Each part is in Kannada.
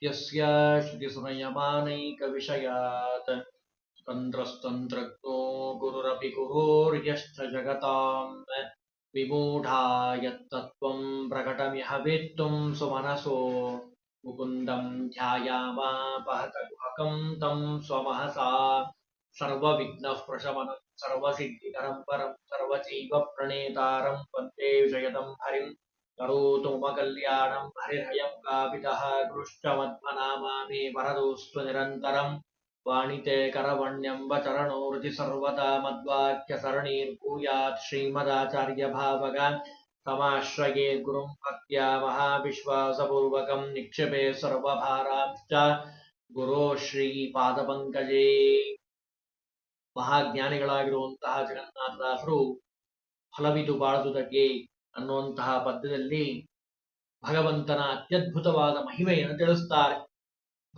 सत्यस्य श्रुतिसंयमानैकविषयात् तन्त्रस्तन्त्रज्ञो गुरुरपि गुरोर्यश्च जगताम् विमूढा यत्तत्त्वम् प्रकटमिह वेत्तुम् सुमनसो। मुकुन्दम् ध्यायामापहत गुहकम् तम् स्वमहसा। सर्वविघ्नः प्रशमनम् सर्वसिद्धिकरम् परम् सर्वचैव प्रणेतारम् वंदे विषयदम् हरिम्। करोतु मम कल्याणम् हरिर्हयम् कापितः कृष्ट मद्मनामा मे वरदोऽस्तु निरन्तरम् वाणिते करवण्यम्ब चरणोर्जि सर्वदा मद्वाक्यसरणीर्भूयात् श्रीमदाचार्यभावग तमाश्रये गुरुम् भक्त्या महाविश्वासपूर्वकम् निक्षेपे सर्वभारांश्च ಗುರೋ ಶ್ರೀ ಪಾದಪಂಕಜೇ ಮಹಾಜ್ಞಾನಿಗಳಾಗಿರುವಂತಹ ಜಗನ್ನಾಥದಾಸರು ಫಲವಿದು ಬಾಳದುದಕ್ಕೆ ಅನ್ನುವಂತಹ ಪದ್ಯದಲ್ಲಿ ಭಗವಂತನ ಅತ್ಯದ್ಭುತವಾದ ಮಹಿಮೆಯನ್ನು ತಿಳಿಸ್ತಾರೆ.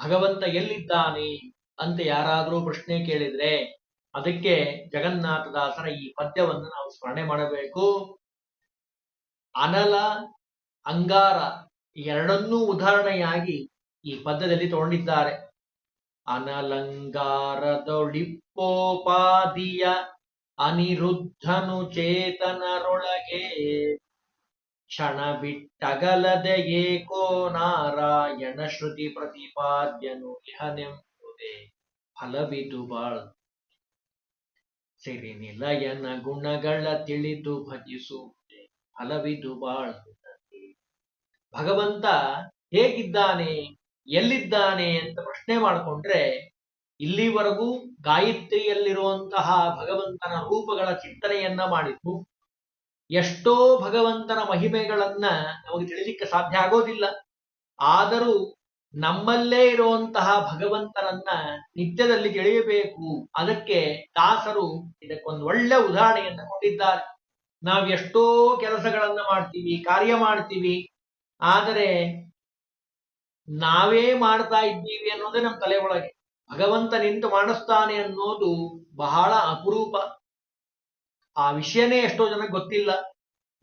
ಭಗವಂತ ಎಲ್ಲಿದ್ದಾನೆ ಅಂತ ಯಾರಾದರೂ ಪ್ರಶ್ನೆ ಕೇಳಿದ್ರೆ ಅದಕ್ಕೆ ಜಗನ್ನಾಥದಾಸರ ಈ ಪದ್ಯವನ್ನು ನಾವು ಸ್ಮರಣೆ ಮಾಡಬೇಕು. ಅನಲ, ಅಂಗಾರ ಎರಡನ್ನೂ ಉದಾಹರಣೆಯಾಗಿ ಈ ಪದ್ಯದಲ್ಲಿ ತಗೊಂಡಿದ್ದಾರೆ. ಅನಲಂಗಾರದೊಳಿಪ್ಪೋಪಾದಿಯ ಅನಿರುದ್ಧನು ಚೇತನರೊಳಗೆ ಕ್ಷಣ ಬಿಟ್ಟಗಲದೆ ಏಕೋ ನಾರಾಯಣ ಶ್ರುತಿ ಪ್ರತಿಪಾದ್ಯನು ಇಹನೆಂಬುದೇ ಫಲವಿದು ಬಾಳ್. ಸಿರಿ ನಿಲಯನ ಗುಣಗಳ ತಿಳಿದು ಭಜಿಸುವುದೇ ಫಲವಿದು ಬಾಳ್. ಭಗವಂತ ಹೇಗಿದ್ದಾನೆ, ಎಲ್ಲಿದ್ದಾನೆ ಅಂತ ಪ್ರಶ್ನೆ ಮಾಡಿಕೊಂಡ್ರೆ ಇಲ್ಲಿವರೆಗೂ ಗಾಯತ್ರಿಯಲ್ಲಿರುವಂತಹ ಭಗವಂತನ ರೂಪಗಳ ಚಿಂತನೆಯನ್ನ ಮಾಡಿದ್ದು, ಎಷ್ಟೋ ಭಗವಂತನ ಮಹಿಮೆಗಳನ್ನ ನಮಗೆ ತಿಳಿಲಿಕ್ಕೆ ಸಾಧ್ಯ ಆಗೋದಿಲ್ಲ. ಆದರೂ ನಮ್ಮಲ್ಲೇ ಇರುವಂತಹ ಭಗವಂತನನ್ನ ನಿತ್ಯದಲ್ಲಿ ತಿಳಿಯಬೇಕು. ಅದಕ್ಕೆ ದಾಸರು ಇದಕ್ಕೊಂದು ಒಳ್ಳೆ ಉದಾಹರಣೆಯನ್ನ ಕೊಟ್ಟಿದ್ದಾರೆ. ನಾವು ಎಷ್ಟೋ ಕೆಲಸಗಳನ್ನ ಮಾಡ್ತೀವಿ, ಕಾರ್ಯ ಮಾಡ್ತೀವಿ, ಆದರೆ ನಾವೇ ಮಾಡ್ತಾ ಇದ್ದೀವಿ ಅನ್ನೋದೇ ನಮ್ಮ ತಲೆ ಒಳಗೆ. ಭಗವಂತ ನಿಂತು ಮಾಡಿಸ್ತಾನೆ ಅನ್ನೋದು ಬಹಳ ಅಪರೂಪ. ಆ ವಿಷಯನೇ ಎಷ್ಟೋ ಜನ ಗೊತ್ತಿಲ್ಲ.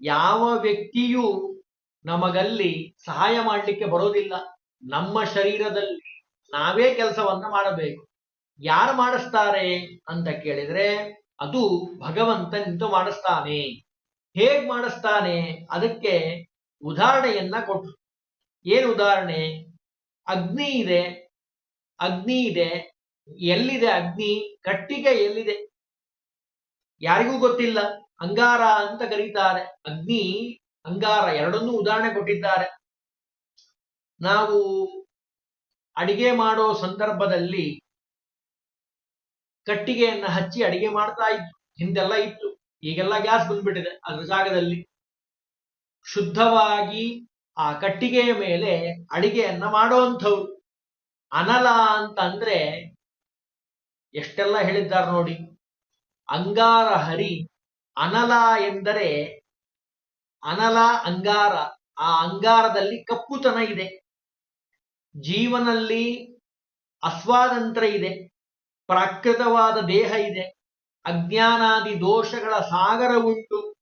ಯಾವ ವ್ಯಕ್ತಿಯೂ ನಮಗಲ್ಲಿ ಸಹಾಯ ಮಾಡಲಿಕ್ಕೆ ಬರೋದಿಲ್ಲ. ನಮ್ಮ ಶರೀರದಲ್ಲಿ ನಾವೇ ಕೆಲಸವನ್ನ ಮಾಡಬೇಕು. ಯಾರು ಮಾಡಿಸ್ತಾರೆ ಅಂತ ಕೇಳಿದ್ರೆ ಅದು ಭಗವಂತ ನಿಂತು ಮಾಡಿಸ್ತಾನೆ. ಹೇಗ್ ಮಾಡಿಸ್ತಾನೆ? ಅದಕ್ಕೆ ಉದಾಹರಣೆಯನ್ನ ಕೊಟ್ರು. ಏನು ಉದಾಹರಣೆ? ಅಗ್ನಿ ಇದೆ. ಅಗ್ನಿ ಇದೆ. ಎಲ್ಲಿದೆ ಅಗ್ನಿ? ಕಟ್ಟಿಗೆ ಎಲ್ಲಿದೆ? ಯಾರಿಗೂ ಗೊತ್ತಿಲ್ಲ. ಅಂಗಾರ ಅಂತ ಕರೀತಾರೆ. ಅಗ್ನಿ, ಅಂಗಾರ ಎರಡನ್ನೂ ಉದಾಹರಣೆ ಕೊಟ್ಟಿದ್ದಾರೆ. ನಾವು ಅಡಿಗೆ ಮಾಡೋ ಸಂದರ್ಭದಲ್ಲಿ ಕಟ್ಟಿಗೆಯನ್ನ ಹಚ್ಚಿ ಅಡಿಗೆ ಮಾಡ್ತಾ ಇದ್ವಿ. ಹಿಂದೆಲ್ಲ ಇತ್ತು. ಈಗೆಲ್ಲ ಗ್ಯಾಸ್ ಬಂದ್ಬಿಟ್ಟಿದೆ ಅದ್ರ ಜಾಗದಲ್ಲಿ. ಶುದ್ಧವಾಗಿ ಆ ಕಟ್ಟಿಗೆಯ ಮೇಲೆ ಅಡಿಗೆಯನ್ನ ಮಾಡುವಂಥವ್ರು. ಅನಲ ಅಂತಂದ್ರೆ ಎಷ್ಟೆಲ್ಲ ಹೇಳಿದ್ದಾರೆ ನೋಡಿ. ಅಂಗಾರ ಹರಿ, ಅನಲ ಎಂದರೆ ಅನಲ, ಅಂಗಾರ. ಆ ಅಂಗಾರದಲ್ಲಿ ಕಪ್ಪುತನ ಇದೆ. ಜೀವನಲ್ಲಿ ಅಸ್ವಾತಂತ್ರ ಇದೆ. ಪ್ರಾಕೃತವಾದ ದೇಹ ಇದೆ. ಅಜ್ಞಾನಾದಿ ದೋಷಗಳ ಸಾಗರ ಉಂಟು.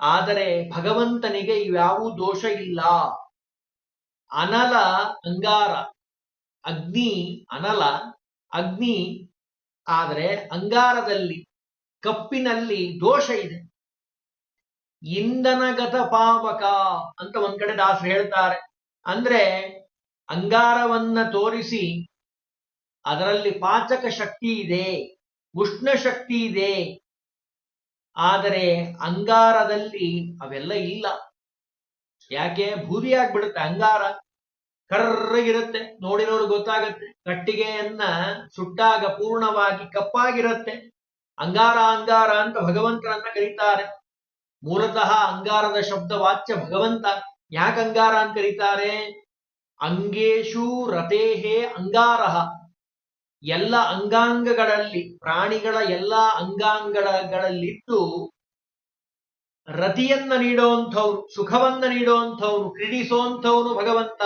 ಆದರೆ ಭಗವಂತನಿಗೆ ಇವ್ಯಾವೂ ದೋಷ ಇಲ್ಲ. ಅನಲ, ಅಂಗಾರ. ಅಗ್ನಿ ಅನಲ, ಅಗ್ನಿ ಆದರೆ ಅಂಗಾರದಲ್ಲಿ, ಕಪ್ಪಿನಲ್ಲಿ ದೋಷ ಇದೆ. ಇಂಧನಗತ ಪಾವಕ ಅಂತ ಒಂದ್ ಕಡೆ ದಾಸರು ಹೇಳ್ತಾರೆ. ಅಂದ್ರೆ ಅಂಗಾರವನ್ನ ತೋರಿಸಿ ಅದರಲ್ಲಿ ಪಾಚಕ ಶಕ್ತಿ ಇದೆ, ಉಷ್ಣ ಶಕ್ತಿ ಇದೆ. ಆದರೆ ಅಂಗಾರದಲ್ಲಿ ಅವೆಲ್ಲ ಇಲ್ಲ. ಯಾಕೆ? ಭೂರಿಯಾಗ್ಬಿಡುತ್ತೆ ಅಂಗಾರ. ಕರ್ರಗಿರುತ್ತೆ. ನೋಡಿರೋರು ಗೊತ್ತಾಗತ್ತೆ. ಕಟ್ಟಿಗೆಯನ್ನ ಸುಟ್ಟಾಗ ಪೂರ್ಣವಾಗಿ ಕಪ್ಪಾಗಿರುತ್ತೆ. ಅಂಗಾರ ಅಂಗಾರ ಅಂತ ಭಗವಂತನನ್ನ ಕರೀತಾರೆ. ಮೂಲತಃ ಅಂಗಾರದ ಶಬ್ದ ವಾಚ್ಯ ಭಗವಂತ. ಯಾಕೆ ಅಂಗಾರ ಅಂತ ಕರೀತಾರೆ? ಅಂಗೇಶು ರತೇಹೇ ಅಂಗಾರ ಎಲ್ಲ ಅಂಗಾಂಗಗಳಲ್ಲಿ, ಪ್ರಾಣಿಗಳ ಎಲ್ಲ ಅಂಗಾಂಗಗಳಲ್ಲಿಟ್ಟು ರತಿಯನ್ನ ನೀಡುವಂಥವ್ರು ಸುಖವನ್ನ ನೀಡುವಂಥವ್ರು ಕ್ರೀಡಿಸುವಂಥವನು ಭಗವಂತ.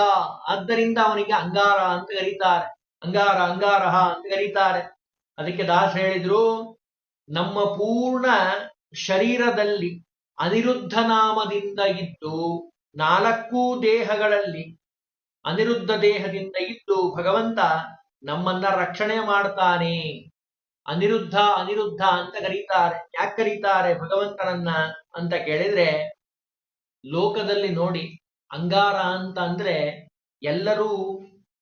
ಆದ್ದರಿಂದ ಅವನಿಗೆ ಅಂಗಾರ ಅಂತ ಕರೀತಾರೆ. ಅಂಗಾರ, ಅಂಗಾರಹ ಅಂತ ಕರೀತಾರೆ. ಅದಕ್ಕೆ ದಾಸ ಹೇಳಿದ್ರು, ನಮ್ಮ ಪೂರ್ಣ ಶರೀರದಲ್ಲಿ ಅನಿರುದ್ಧ ನಾಮದಿಂದ ಇದ್ದು, ನಾಲ್ಕು ದೇಹಗಳಲ್ಲಿ ಅನಿರುದ್ಧ ದೇಹದಿಂದ ಇದ್ದು ಭಗವಂತ ನಮ್ಮನ್ನ ರಕ್ಷಣೆ ಮಾಡ್ತಾನೆ. ಅನಿರುದ್ಧ ಅನಿರುದ್ಧ ಅಂತ ಕರೀತಾರೆ. ಯಾಕೆ ಕರೀತಾರೆ? ಭಗವಂತನನ್ನ ಅಂತ ಕೇಳಿದ್ರೆ, ಲೋಕದಲ್ಲಿ ನೋಡಿ, ಅಂಗಾರ ಅಂತ ಅಂದ್ರೆ ಎಲ್ಲರೂ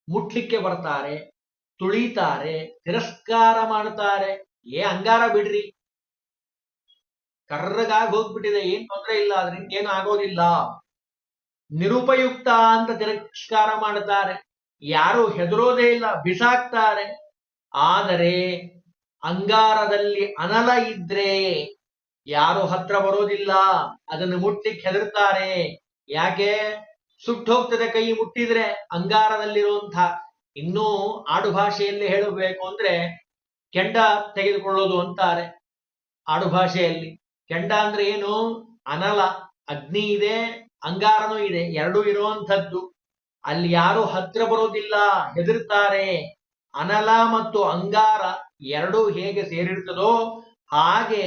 ಮುಟ್ಲಿಕ್ಕೆ ಬರ್ತಾರೆ, ತುಳಿತಾರೆ, ತಿರಸ್ಕಾರ ಮಾಡ್ತಾರೆ. ಏ, ಅಂಗಾರ ಬಿಡ್ರಿ. ಕರ್ರಗಾಗಿ ಹೋಗ್ಬಿಟ್ಟಿದೆ, ಏನ್ ತೊಂದರೆ ಇಲ್ಲ ಅದ್ರಿಂದ ಏನು ಆಗೋದಿಲ್ಲ. ನಿರುಪಯುಕ್ತ ಅಂತ ತಿರಸ್ಕಾರ ಮಾಡ್ತಾರೆ. ಯಾರು ಹೆದರೋದೇ ಇಲ್ಲ, ಬಿಸಾಕ್ತಾರೆ. ಆದರೆ ಅಂಗಾರದಲ್ಲಿ ಅನಲ ಇದ್ರೆ ಯಾರು ಹತ್ರ ಬರೋದಿಲ್ಲ. ಅದನ್ನು ಮುಟ್ಟಿ ಹೆದರ್ತಾರೆ. ಯಾಕೆ? ಸುಟ್ಟು ಹೋಗ್ತದೆ ಕೈ ಮುಟ್ಟಿದ್ರೆ ಅಂಗಾರದಲ್ಲಿರುವಂತ ಇನ್ನೂ ಆಡುಭಾಷೆಯಲ್ಲಿ ಹೇಳಬೇಕು ಅಂದ್ರೆ ಕೆಂಡ ತೆಗೆದುಕೊಳ್ಳೋದು ಅಂತಾರೆ ಆಡುಭಾಷೆಯಲ್ಲಿ ಕೆಂಡ ಅಂದ್ರೆ ಏನು? ಅನಲ, ಅಗ್ನಿ ಇದೆ, ಅಂಗಾರನೂ ಇದೆ, ಎರಡೂ ಇರುವಂಥದ್ದು. ಅಲ್ಲಿ ಯಾರು ಹತ್ರ ಬರೋದಿಲ್ಲ, ಹೆದರ್ತಾರೆ. ಅನಲ ಮತ್ತು ಅಂಗಾರ ಎರಡೂ ಹೇಗೆ ಸೇರಿರುತ್ತದೋ ಹಾಗೆ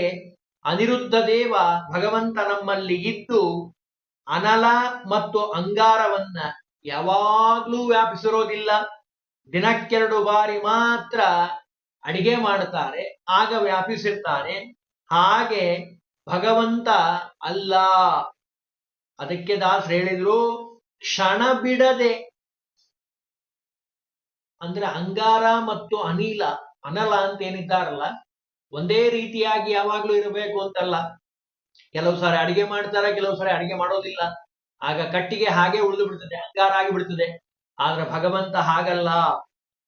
ಅನಿರುದ್ಧ ದೇವ ಭಗವಂತ ನಮ್ಮಲ್ಲಿ ಇದ್ದು ಅನಲ ಮತ್ತು ಅಂಗಾರವನ್ನ ಯಾವಾಗ್ಲೂ ವ್ಯಾಪಿಸಿರೋದಿಲ್ಲ. ದಿನಕ್ಕೆರಡು ಬಾರಿ ಮಾತ್ರ ಅಡಿಗೆ ಮಾಡುತ್ತಾರೆ, ಆಗ ವ್ಯಾಪಿಸಿರ್ತಾರೆ. ಹಾಗೆ ಭಗವಂತ ಅಲ್ಲ. ಅದಕ್ಕೆ ದಾಸ್ ಹೇಳಿದ್ರು, ಕ್ಷಣ ಬಿಡದೆ ಅಂದ್ರೆ ಅಂಗಾರ ಮತ್ತು ಅನಿಲ, ಅನಲ ಅಂತ ಏನಿದ್ದಾರಲ್ಲ, ಒಂದೇ ರೀತಿಯಾಗಿ ಯಾವಾಗ್ಲೂ ಇರಬೇಕು ಅಂತಲ್ಲ. ಕೆಲವು ಸಾರಿ ಅಡಿಗೆ ಮಾಡ್ತಾರ, ಕೆಲವು ಸಾರಿ ಅಡಿಗೆ ಮಾಡೋದಿಲ್ಲ. ಆಗ ಕಟ್ಟಿಗೆ ಹಾಗೆ ಉಳಿದು ಬಿಡ್ತದೆ, ಅಂಗಾರ ಆಗಿಬಿಡ್ತದೆ ಆದ್ರೆ ಭಗವಂತ ಹಾಗಲ್ಲ.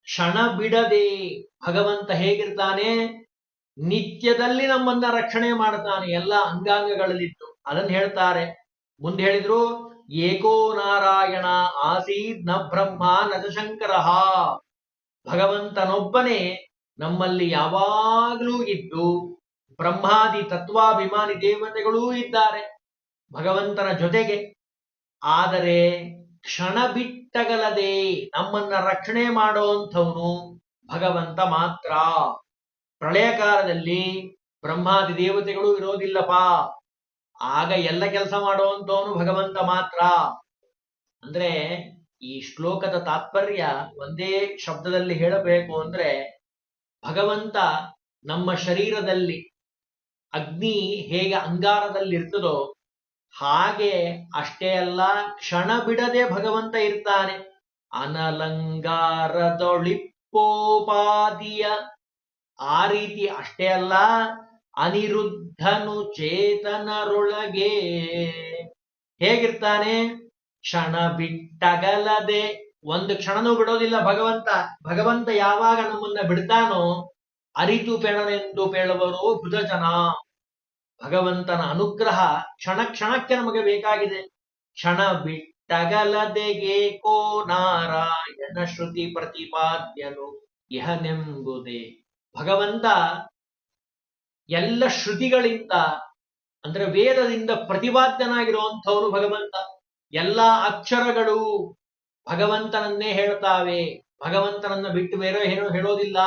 ಕ್ಷಣ ಬಿಡದೆ ಭಗವಂತ ಹೇಗಿರ್ತಾನೆ? ನಿತ್ಯದಲ್ಲಿ ನಮ್ಮನ್ನ ರಕ್ಷಣೆ ಮಾಡ್ತಾನೆ, ಎಲ್ಲ ಅಂಗಾಂಗಗಳಲ್ಲಿತ್ತು ಅದನ್ನ ಹೇಳ್ತಾರೆ. ಮುಂದೆ ಹೇಳಿದ್ರು ಏಕೋ ನಾರಾಯಣ ಆಸೀದ್ನ ಬ್ರಹ್ಮ ನಜ ಶಂಕರ. ಭಗವಂತನೊಬ್ಬನೇ ನಮ್ಮಲ್ಲಿ ಯಾವಾಗಲೂ ಇದ್ದು ಬ್ರಹ್ಮಾದಿ ತತ್ವಾಭಿಮಾನಿ ದೇವತೆಗಳೂ ಇದ್ದಾರೆ. ಭಗವಂತನ ಜೊತೆಗೆ. ಆದರೆ ಕ್ಷಣ ಬಿಟ್ಟಗಲದೆ ನಮ್ಮನ್ನ ರಕ್ಷಣೆ ಮಾಡುವಂಥವನು ಭಗವಂತ ಮಾತ್ರ. ಪ್ರಳಯ ಕಾಲದಲ್ಲಿ ಬ್ರಹ್ಮಾದಿ ದೇವತೆಗಳು ಇರೋದಿಲ್ಲಪ್ಪ. ಆಗ ಎಲ್ಲ ಕೆಲಸ ಮಾಡುವಂತವನು ಭಗವಂತ ಮಾತ್ರ. ಅಂದ್ರೆ ಈ ಶ್ಲೋಕದ ತಾತ್ಪರ್ಯ ಒಂದೇ ಶಬ್ದದಲ್ಲಿ ಹೇಳಬೇಕು ಅಂದ್ರೆ ಭಗವಂತ ನಮ್ಮ ಶರೀರದಲ್ಲಿ ಅಗ್ನಿ ಹೇಗೆ ಅಂಗಾರದಲ್ಲಿ ಇರ್ತದೋ ಹಾಗೆ ಅಷ್ಟೇ ಅಲ್ಲ ಕ್ಷಣ ಬಿಡದೆ ಭಗವಂತ ಇರ್ತಾನೆ. ಅನಲಂಗಾರದೊಳಿಪ್ಪೋಪಾದಿಯ ಆ ರೀತಿ ಅಷ್ಟೇ ಅಲ್ಲ ಅನಿರುದ್ಧನು ಚೇತನರೊಳಗೆ ಹೇಗಿರ್ತಾನೆ? ಕ್ಷಣ ಬಿಟ್ಟಗಲದೆ. ಒಂದು ಕ್ಷಣನೂ ಬಿಡೋದಿಲ್ಲ ಭಗವಂತ. ಭಗವಂತ ಯಾವಾಗ ನಮ್ಮನ್ನ ಬಿಡ್ತಾನೋ ಅರಿತು ಪೆಣನೆಂದು ಪೇಳುವರು ಬುಧಜನ. ಭಗವಂತನ ಅನುಗ್ರಹ ಕ್ಷಣ ಕ್ಷಣಕ್ಕೆ ನಮಗೆ ಬೇಕಾಗಿದೆ. ಕ್ಷಣ ಬಿಟ್ಟಗಲದೆಗೇಕೋ ನಾರಾಯಣ ಶ್ರುತಿ ಪ್ರತಿಪಾದ್ಯನು. ಇಹನೆಂಬುದೇ ಭಗವಂತ ಎಲ್ಲ ಶ್ರುತಿಗಳಿಂದ, ಅಂದ್ರೆ ವೇದದಿಂದ ಪ್ರತಿಪಾದ್ಯನಾಗಿರುವಂಥವನು ಭಗವಂತ, ಎಲ್ಲ ಅಕ್ಷರಗಳು ಭಗವಂತನನ್ನೇ ಹೇಳ್ತಾವೆ. ಭಗವಂತನನ್ನ ಬಿಟ್ಟು ಬೇರೆ ಏನೋ ಹೇಳೋದಿಲ್ಲ.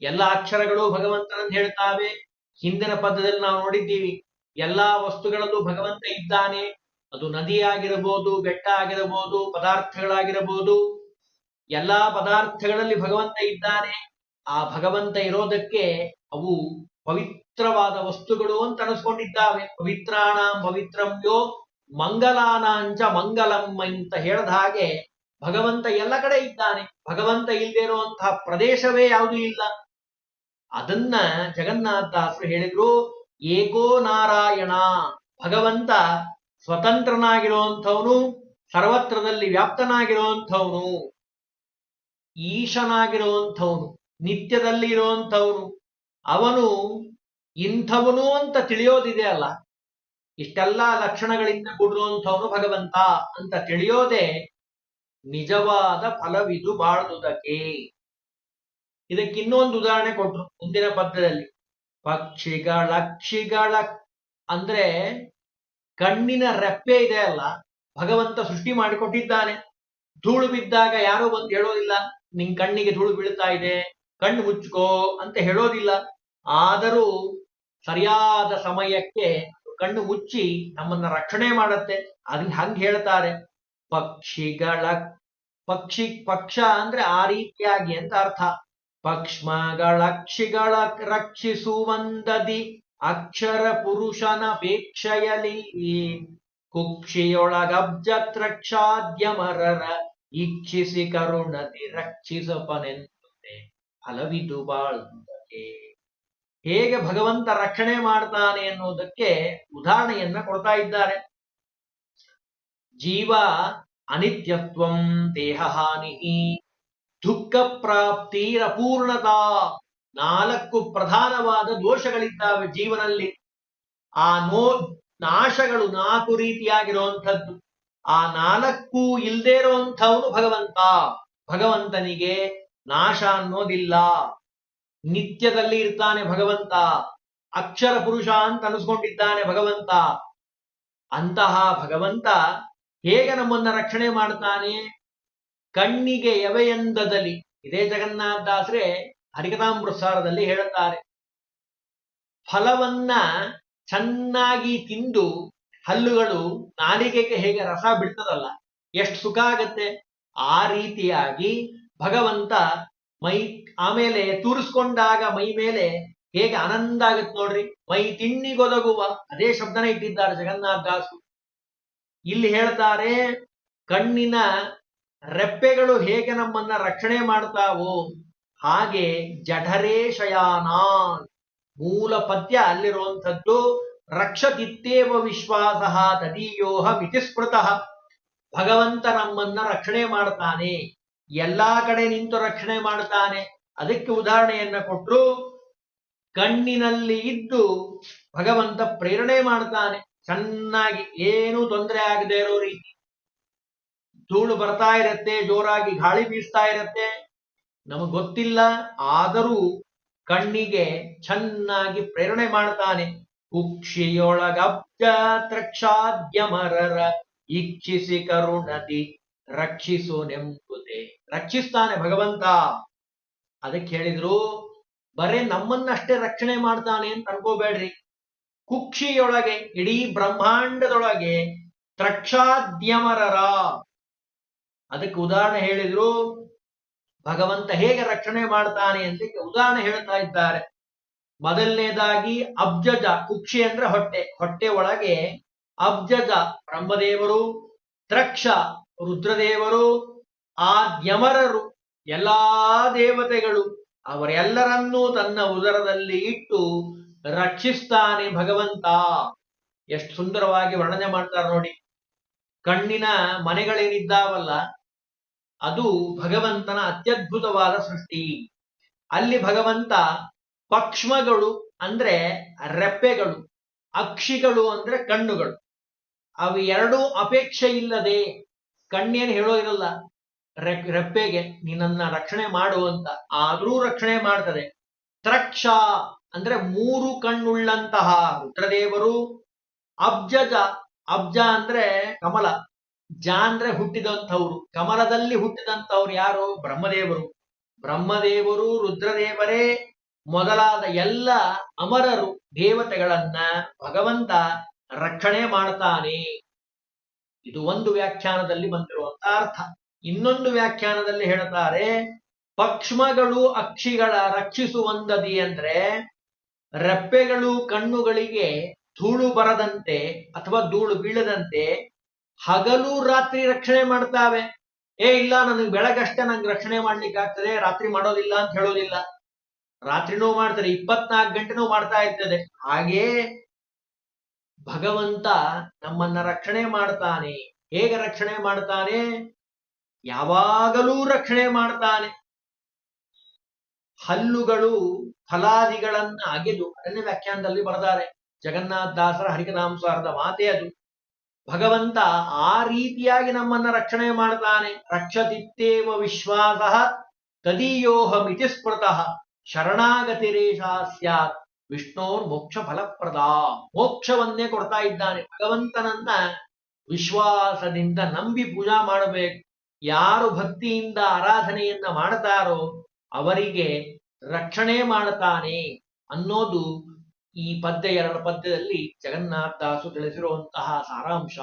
ಎಲ್ಲ ಅಕ್ಷರಗಳು ಭಗವಂತನನ್ನ ಹೇಳ್ತಾವೆ. ಹಿಂದಿನ ಪದದಲ್ಲಿ ನಾವು ನೋಡಿದ್ದೀವಿ, ಎಲ್ಲಾ ವಸ್ತುಗಳಲ್ಲೂ ಭಗವಂತ ಇದ್ದಾನೆ. ಅದು ನದಿ ಆಗಿರಬಹುದು ಬೆಟ್ಟ ಆಗಿರಬಹುದು, ಪದಾರ್ಥಗಳಾಗಿರಬಹುದು. ಎಲ್ಲಾ ಪದಾರ್ಥಗಳಲ್ಲಿ ಭಗವಂತ ಇದ್ದಾನೆ. ಆ ಭಗವಂತ ಇರೋದಕ್ಕೆ ಅವು ಪವಿತ್ರವಾದ ವಸ್ತುಗಳು ಅಂತ ಅನಿಸ್ಕೊಂಡಿದ್ದಾವೆ. ಪವಿತ್ರಾಣ ಪವಿತ್ರಂ ಯೋ ಮಂಗಲಾನಾಂಚ ಮಂಗಲಂ ಅಂತ ಹೇಳದ ಹಾಗೆ ಭಗವಂತ ಎಲ್ಲ ಕಡೆ ಇದ್ದಾನೆ. ಭಗವಂತ ಇಲ್ಲದೆ ಇರುವಂತಹ ಪ್ರದೇಶವೇ ಯಾವುದೂ ಇಲ್ಲ. ಅದನ್ನ ಜಗನ್ನಾಥದಾಸರು ಹೇಳಿದ್ರು, ಏಕೋ ನಾರಾಯಣ. ಭಗವಂತ ಸ್ವತಂತ್ರನಾಗಿರುವಂಥವನು, ಸರ್ವತ್ರದಲ್ಲಿ ವ್ಯಾಪ್ತನಾಗಿರುವಂಥವನು, ಈಶನಾಗಿರುವಂಥವನು, ನಿತ್ಯದಲ್ಲಿ ಇರುವಂಥವನು. ಅವನು ಇಂಥವನು ಅಂತ ತಿಳಿಯೋದಿದೆ ಅಲ್ಲ. ಇಷ್ಟೆಲ್ಲ ಲಕ್ಷಣಗಳಿಂದ ಕೂಡಿರುವಂಥವನು ಭಗವಂತ ಅಂತ ತಿಳಿಯೋದೇ ನಿಜವಾದ ಫಲವಿದು ಬಾಳುವುದಕ್ಕೆ. ಇದಕ್ಕೆ ಇನ್ನೊಂದು ಉದಾಹರಣೆ ಕೊಟ್ರು ಮುಂದಿನ ಪದ್ಯದಲ್ಲಿ. ಪಕ್ಷಿಗಳ ಅಕ್ಷಿಗಳ ಅಂದ್ರೆ ಕಣ್ಣಿನ ರೆಪ್ಪೆ ಇದೆ ಅಲ್ಲ. ಭಗವಂತ ಸೃಷ್ಟಿ ಮಾಡಿಕೊಟ್ಟಿದ್ದಾನೆ. ಧೂಳು ಬಿದ್ದಾಗ ಯಾರೋ ಬಂದು ಹೇಳೋದಿಲ್ಲ, ನಿನ್ ಕಣ್ಣಿಗೆ ಧೂಳು ಬೀಳ್ತಾ ಇದೆ. ಕಣ್ಣು ಮುಚ್ಕೋ ಅಂತ ಹೇಳೋದಿಲ್ಲ. ಆದರೂ ಸರಿಯಾದ ಸಮಯಕ್ಕೆ ಕಣ್ಣು ಮುಚ್ಚಿ ನಮ್ಮನ್ನ ರಕ್ಷಣೆ ಮಾಡತ್ತೆ. ಅದನ್ನ ಹಂಗ್ ಹೇಳ್ತಾರೆ. ಪಕ್ಷಿಗಳ ಪಕ್ಷಿ ಪಕ್ಷ ಅಂದ್ರೆ ಆ ರೀತಿಯಾಗಿ ಅಂತ ಅರ್ಥ. ಪಕ್ಷ್ಮಗಳಕ್ಷಿಗಳ ರಕ್ಷಿಸುವಂದದಿ ಅಕ್ಷರ ಪುರುಷನ ಪೇಕ್ಷೆಯಲಿ ಕುಕ್ಷಿಯೊಳಗಬ್ಜತ್ರಕ್ಷಾದ್ಯಮರರ ಇಚ್ಛಿಸಿ ಕರುಣತಿ ರಕ್ಷಿಸಪನೆಂದುತೆ ಫಲವಿದು ಬಾಳುವುದಕ್ಕೆ ಹೇಗೆ ಭಗವಂತ ರಕ್ಷಣೆ ಮಾಡ್ತಾನೆ ಅನ್ನೋದಕ್ಕೆ ಉದಾಹರಣೆಯನ್ನ ಕೊಡ್ತಾ ಇದ್ದಾರೆ. ಜೀವ ಅನಿತ್ಯತ್ವಂ ದೇಹಹಾನಿ ದುಃಖ ಪ್ರಾಪ್ತಿರಪೂರ್ಣತಾ ನಾಲ್ಕು ಪ್ರಧಾನವಾದ ದೋಷಗಳಿದ್ದಾವೆ ಜೀವನಲ್ಲಿ. ಆ ನೋ, ನಾಶಗಳು ನಾಲ್ಕು ರೀತಿಯಾಗಿರುವಂಥದ್ದು. ಆ ನಾಲ್ಕು ಇಲ್ದೇ ಇರುವಂಥವನು ಭಗವಂತ. ಭಗವಂತನಿಗೆ ನಾಶ ಅನ್ನೋದಿಲ್ಲ. ನಿತ್ಯದಲ್ಲಿ ಇರ್ತಾನೆ ಭಗವಂತ. ಅಕ್ಷರ ಪುರುಷ ಅಂತ ಅನಿಸ್ಕೊಂಡಿದ್ದಾನೆ ಭಗವಂತ. ಅಂತಹ ಭಗವಂತ ಹೇಗೆ ನಮ್ಮನ್ನ ರಕ್ಷಣೆ ಮಾಡ್ತಾನೆ? ಕಣ್ಣಿಗೆ ಎವೆಯಂದದಲ್ಲಿ. ಇದೇ ಜಗನ್ನಾಥದಾಸರೇ ಹರಿಕತಾಮೃತಸಾರದಲ್ಲಿ ಹೇಳುತ್ತಾರೆ. ಫಲವನ್ನ ಚೆನ್ನಾಗಿ ತಿಂದು ಹಲ್ಲುಗಳು ನಾಲಿಗೆಗೆ ಹೇಗೆ ರಸ ಬಿಡ್ತದಲ್ಲ, ಎಷ್ಟು ಸುಖ ಆಗತ್ತೆ? ಆ ರೀತಿಯಾಗಿ ಭಗವಂತ ಮೈ ಆಮೇಲೆ ತೂರಿಸ್ಕೊಂಡಾಗ ಮೈ ಮೇಲೆ ಹೇಗೆ ಆನಂದ ಆಗತ್ತೆ ನೋಡ್ರಿ. ಮೈ ತಿಣ್ಣಿಗೊದಗುವ ಅದೇ ಶಬ್ದನ ಇಟ್ಟಿದ್ದಾರೆ ಜಗನ್ನಾಥ ದಾಸು ಇಲ್ಲಿ ಹೇಳ್ತಾರೆ, ಕಣ್ಣಿನ ರೆಪ್ಪೆಗಳು ಹೇಗೆ ನಮ್ಮನ್ನ ರಕ್ಷಣೆ ಮಾಡ್ತಾವೋ ಹಾಗೆ ಜಠರೇ ಶಯಾನ ಮೂಲ ಪದ್ಯ ಅಲ್ಲಿರುವಂಥದ್ದು, ರಕ್ಷತಿತ್ತೇವ ವಿಶ್ವಾಸ ತದೀಯೋಹ ಮಿತಿಸ್ಮೃತಃ. ಭಗವಂತ ನಮ್ಮನ್ನ ರಕ್ಷಣೆ ಮಾಡ್ತಾನೆ. ಎಲ್ಲಾ ಕಡೆ ನಿಂತು ರಕ್ಷಣೆ ಮಾಡುತ್ತಾನೆ. ಅದಕ್ಕೆ ಉದಾಹರಣೆಯನ್ನ ಕೊಟ್ಟರು ಕಣ್ಣಿನಲ್ಲಿ ಇದ್ದು ಭಗವಂತ ಪ್ರೇರಣೆ ಮಾಡ್ತಾನೆ ಚೆನ್ನಾಗಿ ಏನು ತೊಂದರೆ ಆಗದೆ ಇರೋ ರೀತಿ. ಧೂಳು ಬರ್ತಾ ಇರತ್ತೆ, ಜೋರಾಗಿ ಗಾಳಿ ಬೀಸ್ತಾ ಇರತ್ತೆ. ನಮಗ್ ಗೊತ್ತಿಲ್ಲ, ಆದರೂ ಕಣ್ಣಿಗೆ ಚೆನ್ನಾಗಿ ಪ್ರೇರಣೆ ಮಾಡ್ತಾನೆ ಕುಕ್ಷಿಯೊಳಗಬ್ಜ ತ್ರಕ್ಷಾದ್ಯಮರರ, ಇಚ್ಛಿಸಿ ಕರುಣತಿ ರಕ್ಷಿಸು ನೆಂಬುದೆ ರಕ್ಷಿಸ್ತಾನೆ ಭಗವಂತ. ಅದಕ್ಕೆ ಹೇಳಿದ್ರು, ಬರೇ ನಮ್ಮನ್ನಷ್ಟೇ ರಕ್ಷಣೆ ಮಾಡ್ತಾನೆ ಅಂತ ಅನ್ಕೋಬೇಡ್ರಿ. ಕುಕ್ಷಿಯೊಳಗೆ, ಇಡೀ ಬ್ರಹ್ಮಾಂಡದೊಳಗೆ ತ್ರಕ್ಷಾದ್ಯಮರರ. ಅದಕ್ಕೆ ಉದಾಹರಣೆ ಹೇಳಿದ್ರು, ಭಗವಂತ ಹೇಗೆ ರಕ್ಷಣೆ ಮಾಡ್ತಾನೆ ಅಂತ ಉದಾಹರಣೆ ಹೇಳ್ತಾ ಇದ್ದಾರೆ. ಮೊದಲನೇದಾಗಿ ಅಬ್ಜಜ, ಕುಕ್ಷಿ ಅಂದ್ರೆ ಹೊಟ್ಟೆ. ಹೊಟ್ಟೆ ಒಳಗೆ ಅಬ್ಜಜ ಬ್ರಹ್ಮದೇವರು, ತ್ರಕ್ಷ ರುದ್ರದೇವರು, ಆ ದ್ಯಮರರು, ಎಲ್ಲಾ ದೇವತೆಗಳು, ಅವರೆಲ್ಲರನ್ನೂ ತನ್ನ ಉದರದಲ್ಲಿ ಇಟ್ಟು ರಕ್ಷಿಸ್ತಾನೆ ಭಗವಂತ. ಎಷ್ಟು ಸುಂದರವಾಗಿ ವರ್ಣನೆ ಮಾಡ್ತಾರೆ ನೋಡಿ. ಕಣ್ಣಿನ ಮನೆಗಳೇನಿದ್ದಾವಲ್ಲ, ಅದು ಭಗವಂತನ ಅತ್ಯದ್ಭುತವಾದ ಸೃಷ್ಟಿ. ಅಲ್ಲಿ ಭಗವಂತ ಪಕ್ಷ್ಮಗಳು ಅಂದ್ರೆ ರೆಪ್ಪೆಗಳು, ಅಕ್ಷಿಗಳು ಅಂದ್ರೆ ಕಣ್ಣುಗಳು. ಅವು ಎರಡೂ ಅಪೇಕ್ಷೆ ಇಲ್ಲದೆ ಕಣ್ಣೇನು ಹೇಳೋದಿರಲ್ಲ. ರೆಪ್ಪೆಗೆ ನಿನ್ನನ್ನ ರಕ್ಷಣೆ ಮಾಡು ಅಂತ. ಆದರೂ ರಕ್ಷಣೆ ಮಾಡ್ತದೆ. ತ್ರಕ್ಷ ಅಂದ್ರೆ ಮೂರು ಕಣ್ಣುಳ್ಳಂತಹ ರುದ್ರದೇವರು. ಅಬ್ಜಜ, ಅಬ್ಜ ಅಂದ್ರೆ ಕಮಲ. ಜ ಅಂದ್ರೆ ಹುಟ್ಟಿದಂಥವ್ರು. ಕಮಲದಲ್ಲಿ ಹುಟ್ಟಿದಂಥವ್ರು ಯಾರು? ಬ್ರಹ್ಮದೇವರು. ಬ್ರಹ್ಮದೇವರು ರುದ್ರದೇವರೇ. ಮೊದಲಾದ ಎಲ್ಲ ಅಮರರು ದೇವತೆಗಳನ್ನ ಭಗವಂತ ರಕ್ಷಣೆ ಮಾಡ್ತಾನೆ. ಇದು ಒಂದು ವ್ಯಾಖ್ಯಾನದಲ್ಲಿ ಬಂದಿರುವಂತ ಅರ್ಥ. ಇನ್ನೊಂದು ವ್ಯಾಖ್ಯಾನದಲ್ಲಿ ಹೇಳ್ತಾರೆ ಪಕ್ಷ್ಮಗಳು ಅಕ್ಷಿಗಳ ರಕ್ಷಿಸುವಂದದಿ ಅಂದ್ರೆ ರೆಪ್ಪೆಗಳು ಕಣ್ಣುಗಳಿಗೆ ಧೂಳು ಬರದಂತೆ ಅಥವಾ ಧೂಳು ಬೀಳದಂತೆ ಹಗಲು ರಾತ್ರಿ ರಕ್ಷಣೆ ಮಾಡ್ತಾವೆ. ಏ ಇಲ್ಲ, ನನಗೆ ಬೆಳಗಷ್ಟೇ ನಂಗೆ ರಕ್ಷಣೆ ಮಾಡ್ಲಿಕ್ಕೆ ಆಗ್ತದೆ, ರಾತ್ರಿ ಮಾಡೋದಿಲ್ಲ ಅಂತ ಹೇಳೋದಿಲ್ಲ. ರಾತ್ರಿನೂ ಮಾಡ್ತಾರೆ, ಇಪ್ಪತ್ನಾಲ್ಕು ಗಂಟೆನೂ ಮಾಡ್ತಾ ಇರ್ತದೆ. ಹಾಗೇ ಭಗವಂತ ನಮ್ಮನ್ನ ರಕ್ಷಣೆ ಮಾಡ್ತಾನೆ. ಹೇಗೆ ರಕ್ಷಣೆ ಮಾಡ್ತಾನೆ? ಯಾವಾಗಲೂ ರಕ್ಷಣೆ ಮಾಡ್ತಾನೆ. ಹಲ್ಲುಗಳು ಫಲಾದಿಗಳನ್ನ ಅಗೆದು ಅದನ್ನೇ ವ್ಯಾಖ್ಯಾನದಲ್ಲಿ ಬರೆದಾರೆ. ಜಗನ್ನಾಥ ದಾಸರ ಹರಿಕಥಾಂಸಾರದ ಮಾತೆ ಅದು. ಭಗವಂತ ಆ ರೀತಿಯಾಗಿ ನಮ್ಮನ್ನ ರಕ್ಷಣೆ ಮಾಡ್ತಾನೆ. ರಕ್ಷತಿತ್ತೇವ ವಿಶ್ವಾಸ ತದೀಯೋಹ ಮಿತಿ ಸ್ಮೃತಃ. ಶರಣಾಗತಿರೇಷಾ ಸ್ಯಾತ್. ವಿಷ್ಣೋರ್ ಮೋಕ್ಷ ಫಲಪ್ರದ. ಮೋಕ್ಷವನ್ನೇ ಕೊಡ್ತಾ ಇದ್ದಾನೆ. ಭಗವಂತನನ್ನ ವಿಶ್ವಾಸದಿಂದ ನಂಬಿ ಪೂಜಾ ಮಾಡಬೇಕು. ಯಾರು ಭಕ್ತಿಯಿಂದ ಆರಾಧನೆಯನ್ನ ಮಾಡ್ತಾರೋ ಅವರಿಗೆ ರಕ್ಷಣೆ ಮಾಡ್ತಾನೆ ಅನ್ನೋದು ಈ ಪದ್ಯ ಎರಡು ಪದ್ಯದಲ್ಲಿ ಜಗನ್ನಾಥದಾಸು ತಿಳಿಸಿರುವಂತಹ ಸಾರಾಂಶ.